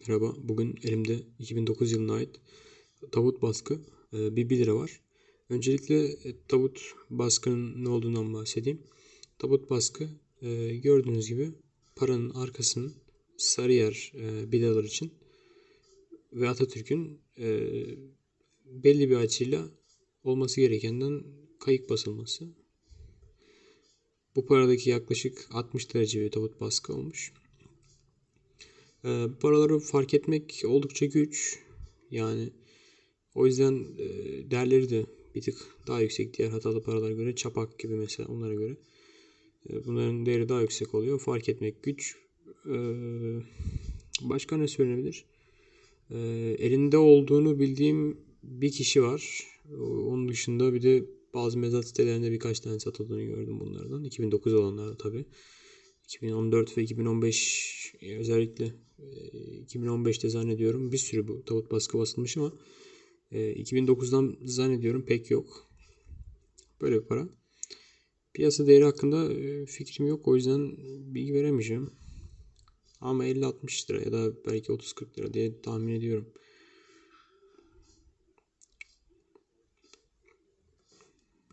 Merhaba, bugün elimde 2009 yılına ait tabut baskı e, bir 1 lira var. Öncelikle e, tabut baskının ne olduğundan bahsedeyim. Tabut baskı e, gördüğünüz gibi paranın arkasının Sarıyer e, biralar için ve Atatürk'ün belli bir açıyla olması gerekenden kayık basılması. Bu paradaki yaklaşık 60 derece bir tabut baskı olmuş. E, paraları fark etmek oldukça güç. Yani o yüzden e, değerleri de bir tık daha yüksek diğer hatalı paralara göre. Çapak gibi mesela onlara göre. E, bunların değeri daha yüksek oluyor. Fark etmek güç. E, başka ne söylenebilir? E, elinde olduğunu bildiğim bir kişi var. Onun dışında bir de bazı mezat sitelerinde birkaç tane satıldığını gördüm bunlardan. 2009 olanlarda tabii. 2014 ve 2015 e, özellikle 2015'te e, zannediyorum bir sürü bu tabut baskı basılmış ama 2009'dan e, zannediyorum pek yok. Böyle bir para. Piyasa değeri hakkında fikrim yok. O yüzden bilgi veremeyeceğim. Ama 50-60 lira ya da belki 30-40 lira diye tahmin ediyorum.